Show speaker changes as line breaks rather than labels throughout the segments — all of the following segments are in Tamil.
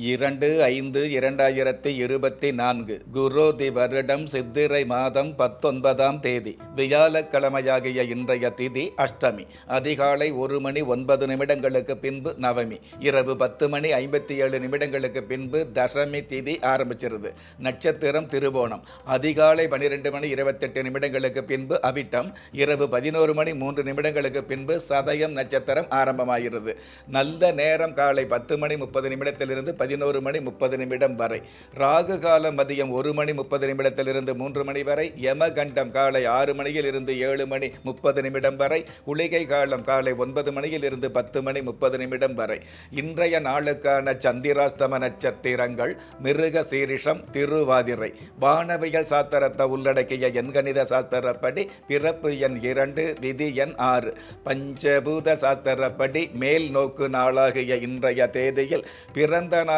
இரண்டு ஐந்து இரண்டாயிரத்தி இருபத்தி நான்கு குரோதி வருடம் சித்திரை மாதம் பத்தொன்பதாம் தேதி வியாழக்கிழமையாகிய இன்றைய திதி அஷ்டமி. அதிகாலை ஒரு மணி ஒன்பது நிமிடங்களுக்கு பின்பு நவமி. இரவு பத்து மணி ஐம்பத்தி ஏழு நிமிடங்களுக்கு பின்பு தசமி திதி ஆரம்பிச்சிருது. நட்சத்திரம் திருவோணம். அதிகாலை பன்னிரெண்டு மணி இருபத்தெட்டு நிமிடங்களுக்கு பின்பு அவிட்டம். இரவு பதினோரு மணி மூன்று நிமிடங்களுக்கு பின்பு சதயம் நட்சத்திரம் ஆரம்பமாகிறது. நல்ல நேரம் காலை பத்து மணி முப்பது நிமிடத்திலிருந்து பதினோரு மணி முப்பது நிமிடம் வரை. ராகு காலம் மதியம் ஒரு மணி முப்பது நிமிடத்திலிருந்து மூன்று மணி வரை. யமகண்டம் காலை ஆறு மணியில் இருந்து ஏழு மணி முப்பது நிமிடம் வரை. குளிகை காலம் காலை ஒன்பது மணியில் இருந்து பத்து மணி முப்பது நிமிடம் வரை. இன்றைய நாளுக்கான சந்திராஸ்தம நட்சத்திரங்கள் மிருக சீரிஷம் திருவாதிரை. வானவியல் சாத்திரத்தை உள்ளடக்கிய எண்கணித சாஸ்திரப்படி பிறப்பு எண் இரண்டு விதி எண் ஆறு. பஞ்சபூத சாஸ்திரப்படி மேல் நோக்கு நாளாகிய இன்றைய தேதியில் பிறந்த நாள்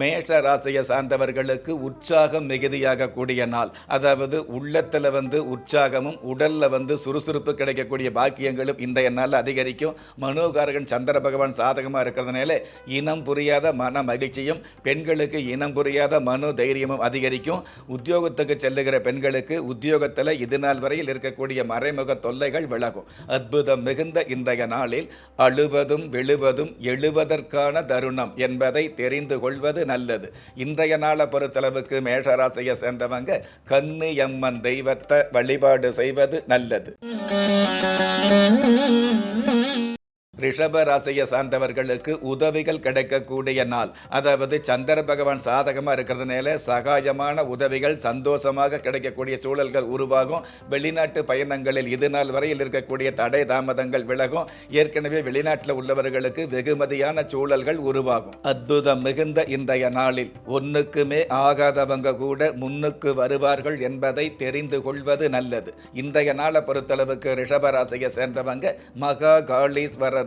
மேஷ ராசியை சார்ந்தவர்களுக்கு உற்சாகம் மிகுதியாக கூடிய நாள். அதாவது உள்ளத்தில் வந்து உற்சாகமும் உடலில் வந்து சுறுசுறுப்பு கிடைக்கக்கூடிய பாக்கியங்களும் இன்றைய நாளில் அதிகரிக்கும். மனோகாரகன் சந்திர பகவான் சாதகமாக இருக்கிறதுனால இனம் புரியாத மன மகிழ்ச்சியும் பெண்களுக்கு இனம் புரியாத மனோ தைரியமும் அதிகரிக்கும். உத்தியோகத்துக்கு செல்லுகிற பெண்களுக்கு உத்தியோகத்தில் இது நாள் வரையில் இருக்கக்கூடிய மறைமுக தொல்லைகள் விலகும். அற்புதம் மிகுந்த இன்றைய நாளில் அழுவதும் விழுவதும் எழுவதற்கான தருணம் என்பதை தெரிந்து கொள்வது நல்லது. இன்றைய நாளை பொறுத்தளவுக்கு மேஷராசியை சேர்ந்தவங்க கண்ணு எம்மன் தெய்வத்தை வழிபாடு செய்வது நல்லது. ரிஷப ராசியை சார்ந்தவர்களுக்கு உதவிகள் கிடைக்கக்கூடிய நாள். அதாவது சந்திர பகவான் சாதகமாக இருக்கிறதுனால சகாயமான உதவிகள் சந்தோஷமாக கிடைக்கக்கூடிய சூழல்கள் உருவாகும். வெளிநாட்டு பயணங்களில் இது நாள் வரையில் இருக்கக்கூடிய தடை தாமதங்கள் விலகும். ஏற்கனவே வெளிநாட்டில் உள்ளவர்களுக்கு வெகுமதியான சூழல்கள் உருவாகும். அற்புதம் மிகுந்த இன்றைய நாளில் ஒன்றுக்குமே ஆகாதவங்க கூட முன்னுக்கு வருவார்கள் என்பதை தெரிந்து கொள்வது நல்லது. இன்றைய நாளை பொறுத்தளவுக்கு ரிஷப ராசியை சேர்ந்தவங்க மகா காளீஸ்வரர்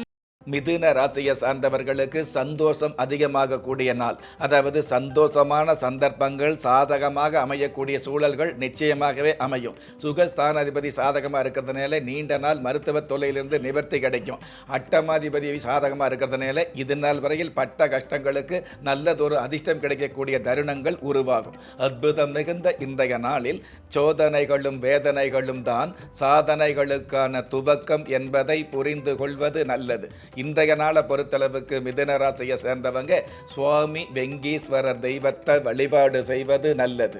மிதுன ராசியை சார்ந்தவர்களுக்கு சந்தோஷம் அதிகமாக கூடிய நாள். அதாவது சந்தோஷமான சந்தர்ப்பங்கள் சாதகமாக அமையக்கூடிய சூழல்கள் நிச்சயமாகவே அமையும். சுகஸ்தானாதிபதி சாதகமாக இருக்கிறதுனால நீண்ட நாள் மருத்துவ தொல்லையிலிருந்து நிவர்த்தி கிடைக்கும். அட்டமாதிபதி சாதகமாக இருக்கிறதுனால இது நாள் வரையில் பட்ட கஷ்டங்களுக்கு நல்லதொரு அதிர்ஷ்டம் கிடைக்கக்கூடிய தருணங்கள் உருவாகும். அற்புதம் மிகுந்த இன்றைய நாளில் சோதனைகளும் வேதனைகளும் தான். சாதனைகளுக்கான துவக்கம் என்பதை புரிந்து கொள்வது நல்லது. இன்றைய நாளை பொறுத்தளவுக்கு மிதன ராசியை சேர்ந்தவங்க சுவாமி வெங்கீஸ்வரர் தெய்வத்தை வழிபாடு செய்வது நல்லது.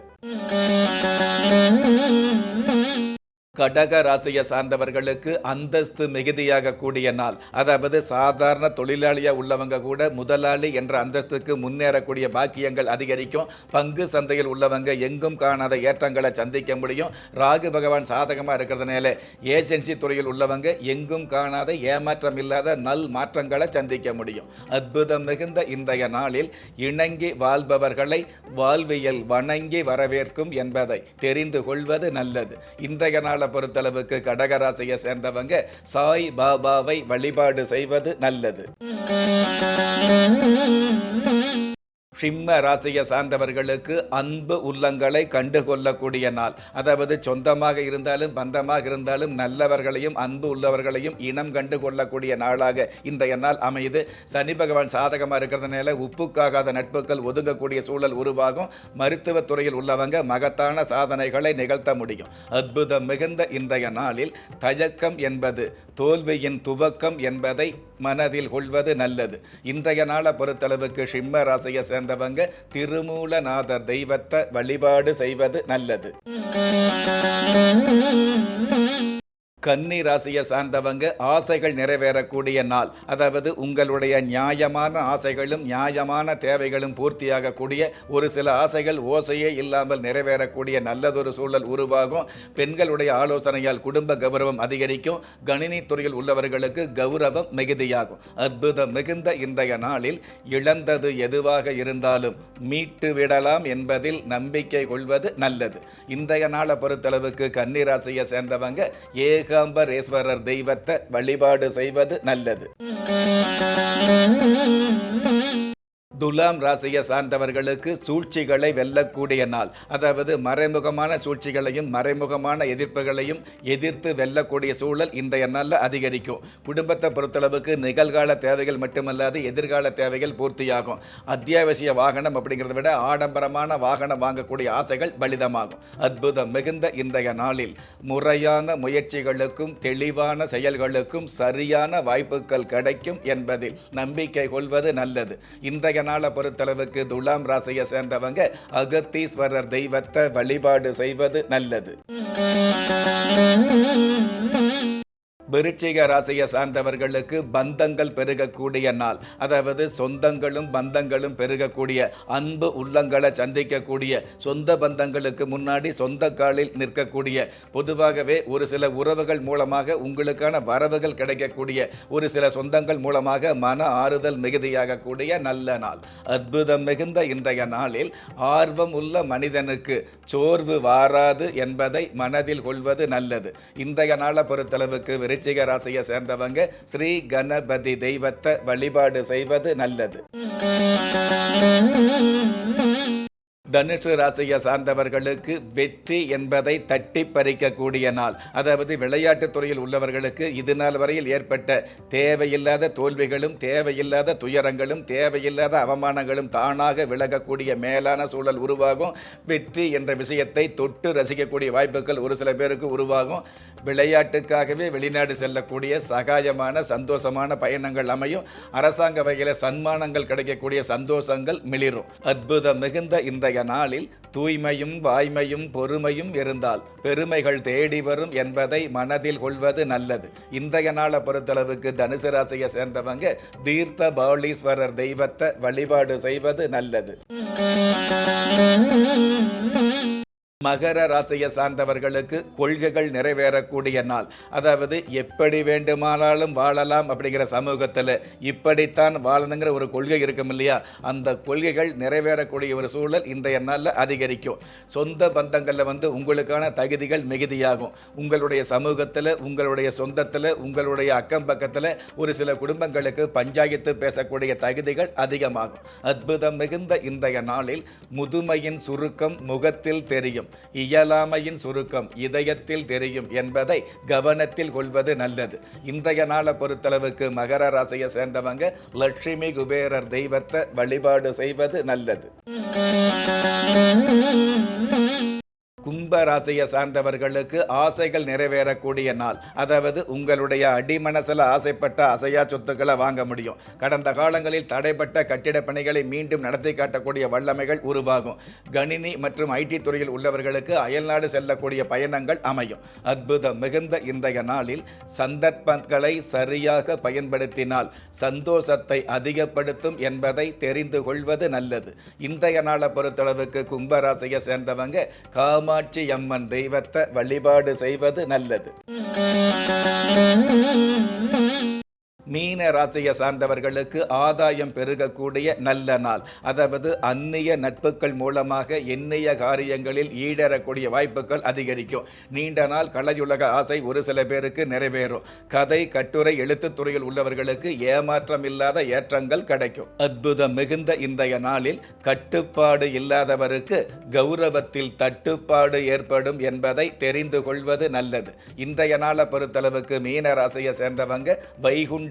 கடக ராசியை சார்ந்தவர்களுக்கு அந்தஸ்து மிகுதியாக கூடிய நாள். அதாவது சாதாரண தொழிலாளியாக உள்ளவங்க கூட முதலாளி என்ற அந்தஸ்துக்கு முன்னேறக்கூடிய பாக்கியங்கள் அதிகரிக்கும். பங்கு சந்தையில் உள்ளவங்க எங்கும் காணாத ஏற்றங்களை சந்திக்க முடியும். ராகு பகவான் சாதகமாக இருக்கிறதுனால ஏஜென்சி துறையில் உள்ளவங்க எங்கும் காணாத ஏமாற்றம் இல்லாத நல் மாற்றங்களை சந்திக்க முடியும். அற்புதம் மிகுந்த இன்றைய நாளில் இணங்கி வாழ்பவர்களை வாழ்வியல் வணங்கி வரவேற்கும் என்பதை தெரிந்து கொள்வது நல்லது. இன்றைய நாள் பொறுத்தளவுக்கு கடகராசியை சேர்ந்தவங்க சாய் பாபாவை வழிபாடு செய்வது நல்லது. சிம்ம ராசியை சார்ந்தவர்களுக்கு அன்பு உள்ளங்களை கண்டுகொள்ளக்கூடிய நாள். அதாவது சொந்தமாக இருந்தாலும் பந்தமாக இருந்தாலும் நல்லவர்களையும் அன்பு உள்ளவர்களையும் இனம் கண்டு கொள்ளக்கூடிய நாளாக இன்றைய நாள் அமையுது. சனி பகவான் சாதகமாக இருக்கிறதுனால உப்புக்காகாத நட்புகள் ஒதுங்கக்கூடிய சூழல் உருவாகும். மருத்துவத் துறையில் உள்ளவங்க மகத்தான சாதனைகளை நிகழ்த்த முடியும். அற்புதம் மிகுந்த இன்றைய நாளில் தயக்கம் என்பது தோல்வியின் துவக்கம் என்பதை மனதில் கொள்வது நல்லது. இன்றைய நாளை பொறுத்தளவுக்கு சிம்ம ராசியை சேர்ந்தவங்க திருமூலநாதர் தெய்வத்தை வழிபாடு செய்வது நல்லது. கன்னி ராசியை சார்ந்தவங்க ஆசைகள் நிறைவேறக்கூடிய நாள். அதாவது உங்களுடைய நியாயமான ஆசைகளும் நியாயமான தேவைகளும் பூர்த்தியாகக்கூடிய ஒரு சில ஆசைகள் ஓசையே இல்லாமல் நிறைவேறக்கூடிய நல்லதொரு சூழல் உருவாகும். பெண்களுடைய ஆலோசனையால் குடும்ப கௌரவம் அதிகரிக்கும். கணினி துறையில் உள்ளவர்களுக்கு கௌரவம் மிகுதியாகும். அற்புதம் மிகுந்த இன்றைய நாளில் இழந்தது எதுவாக இருந்தாலும் மீட்டு விடலாம் என்பதில் நம்பிக்கை கொள்வது நல்லது. இன்றைய நாளை பொறுத்தளவுக்கு கன்னி ராசியை சேர்ந்தவங்க ஏக ஏகாம்பரேஸ்வரர் தெய்வத்தை வழிபாடு செய்வது நல்லது. துலாம் ராசியை சார்ந்தவர்களுக்கு சூழ்ச்சிகளை வெல்லக்கூடிய நாள். அதாவது மறைமுகமான சூழ்ச்சிகளையும் மறைமுகமான எதிர்ப்புகளையும் எதிர்த்து வெல்லக்கூடிய சூழல் இன்றைய நாளில் அதிகரிக்கும். குடும்பத்தை பொறுத்தளவுக்கு நிகழ்கால தேவைகள் மட்டுமல்லாது எதிர்கால தேவைகள் பூர்த்தியாகும். அத்தியாவசிய வாகனம் அப்படிங்கிறத விட ஆடம்பரமான வாகனம் வாங்கக்கூடிய ஆசைகள் பலிதமாகும். அற்புதம் மிகுந்த இன்றைய நாளில் முறையான முயற்சிகளுக்கும் தெளிவான செயல்களுக்கும் சரியான வாய்ப்புகள் கிடைக்கும் என்பதில் நம்பிக்கை கொள்வது நல்லது. இன்றைய நாளை பொறுத்தளவுக்கு துலாம் ராசியை சேர்ந்தவங்க அகத்தீஸ்வரர் தெய்வத்தை வழிபாடு செய்வது நல்லது. விருச்சிக ராசியை சார்ந்தவர்களுக்கு பந்தங்கள் பெருகக்கூடிய நாள். அதாவது சொந்தங்களும் பந்தங்களும் பெருகக்கூடிய அன்பு உள்ளங்களை சந்திக்கக்கூடிய சொந்த பந்தங்களுக்கு முன்னாடி சொந்த காலில் நிற்கக்கூடிய பொதுவாகவே ஒரு சில உறவுகள் மூலமாக உங்களுக்கான வரவுகள் கிடைக்கக்கூடிய ஒரு சில சொந்தங்கள் மூலமாக மன ஆறுதல் மிகுதியாகக்கூடிய நல்ல நாள். அற்புதம் மிகுந்த இன்றைய நாளில் ஆர்வம் உள்ள மனிதனுக்கு சோர்வு வாராது என்பதை மனதில் கொள்வது நல்லது. இன்றைய நாளை பொறுத்தளவுக்கு விருச்சிக ராசியை சேர்ந்தவங்க ஸ்ரீ கணபதி தெய்வத்தை வழிபாடு செய்வது நல்லது. தனுஷு ராசியை சார்ந்தவர்களுக்கு வெற்றி என்பதை தட்டி பறிக்கக்கூடிய நாள். அதாவது விளையாட்டுத் துறையில் உள்ளவர்களுக்கு இது நாள் வரையில் ஏற்பட்ட தேவையில்லாத தோல்விகளும் தேவையில்லாத துயரங்களும் தேவையில்லாத அவமானங்களும் தானாக விலகக்கூடிய மேலான சூழல் உருவாகும். வெற்றி என்ற விஷயத்தை தொட்டு ரசிக்கக்கூடிய வாய்ப்புகள் ஒரு சில பேருக்கு உருவாகும். விளையாட்டுக்காகவே வெளிநாடு செல்லக்கூடிய சகாயமான சந்தோஷமான பயணங்கள் அமையும். அரசாங்க வகையில் சன்மானங்கள் கிடைக்கக்கூடிய சந்தோஷங்கள் மிளிரும். அற்புதம் மிகுந்த இன்றைய நாளில் தூய்மையும் வாய்மையும் பொறுமையும் இருந்தால் பெருமைகள் தேடி வரும் என்பதை மனதில் கொள்வது நல்லது. இன்றைய நாளை பொறுத்தளவுக்கு தனுசு ராசியை சேர்ந்தவங்க தீர்த்த பாலீஸ்வரர் தெய்வத்தை வழிபாடு செய்வது நல்லது. மகர ராசியை சார்ந்தவர்களுக்கு கொள்கைகள் நிறைவேறக்கூடிய நாள். அதாவது எப்படி வேண்டுமானாலும் வாழலாம் அப்படிங்கிற சமூகத்தில் இப்படித்தான் வாழணுங்கிற ஒரு கொள்கை இருக்கும் இல்லையா? அந்த கொள்கைகள் நிறைவேறக்கூடிய ஒரு சூழல் இன்றைய நாளில் அதிகரிக்கும். சொந்த பந்தங்களில் வந்து உங்களுக்கான தகுதிகள் மிகுதியாகும். உங்களுடைய சமூகத்தில் உங்களுடைய சொந்தத்தில் உங்களுடைய அக்கம் பக்கத்தில் ஒரு சில குடும்பங்களுக்கு பஞ்சாயத்து பேசக்கூடிய தகுதிகள் அதிகமாகும். அற்புதம் மிகுந்த இன்றைய நாளில் முதுமையின் சுருக்கம் முகத்தில் தெரியும். இயலாமையின் சுருக்கம் இதயத்தில் தெரியும் என்பதை கவனத்தில் கொள்வது நல்லது. இன்றைய நாளை பொறுத்தளவுக்கு மகர ராசியை சேர்ந்தவங்க லட்சுமி குபேரர் தெய்வத்தை வழிபாடு செய்வது நல்லது. கும்ப ராசியை சார்ந்தவர்களுக்கு ஆசைகள் நிறைவேறக்கூடிய நாள். அதாவது உங்களுடைய அடிமனசில் ஆசைப்பட்ட அசையா சொத்துக்களை வாங்க முடியும். கடந்த காலங்களில் தடைப்பட்ட கட்டிடப் பணிகளை மீண்டும் நடத்தி காட்டக்கூடிய வல்லமைகள் உருவாகும். கணினி மற்றும் ஐடி துறையில் உள்ளவர்களுக்கு அயல்நாடு செல்லக்கூடிய பயணங்கள் அமையும். அற்புதம் மிகுந்த இன்றைய நாளில் சந்தர்ப்பங்களை சரியாக பயன்படுத்தினால் சந்தோஷத்தை அதிகப்படுத்தும் என்பதை தெரிந்து கொள்வது நல்லது. இன்றைய நாளை பொறுத்தளவுக்கு கும்பராசியை சேர்ந்தவங்க காம காமாட்சி அம்மன் தெய்வத்தை வழிபாடு செய்வது நல்லது. மீன ராசியை சார்ந்தவர்களுக்கு ஆதாயம் பெருகக்கூடிய நல்ல நாள். அதாவது அந்நிய நட்புகள் மூலமாக எண்ணிய காரியங்களில் ஈடேறக்கூடிய வாய்ப்புகள் அதிகரிக்கும். நீண்ட நாள் கலையுலக ஆசை ஒரு சில பேருக்கு நிறைவேறும். கதை கட்டுரை எழுத்துத்துறையில் உள்ளவர்களுக்கு ஏமாற்றம் இல்லாத ஏற்றங்கள் கிடைக்கும். அற்புதம் மிகுந்த இன்றைய நாளில் கட்டுப்பாடு இல்லாதவருக்கு கௌரவத்தில் தட்டுப்பாடு ஏற்படும் என்பதை தெரிந்து கொள்வது நல்லது. இன்றைய நாளை பொறுத்தளவுக்கு மீன ராசியை சேர்ந்தவங்க வைகுண்ட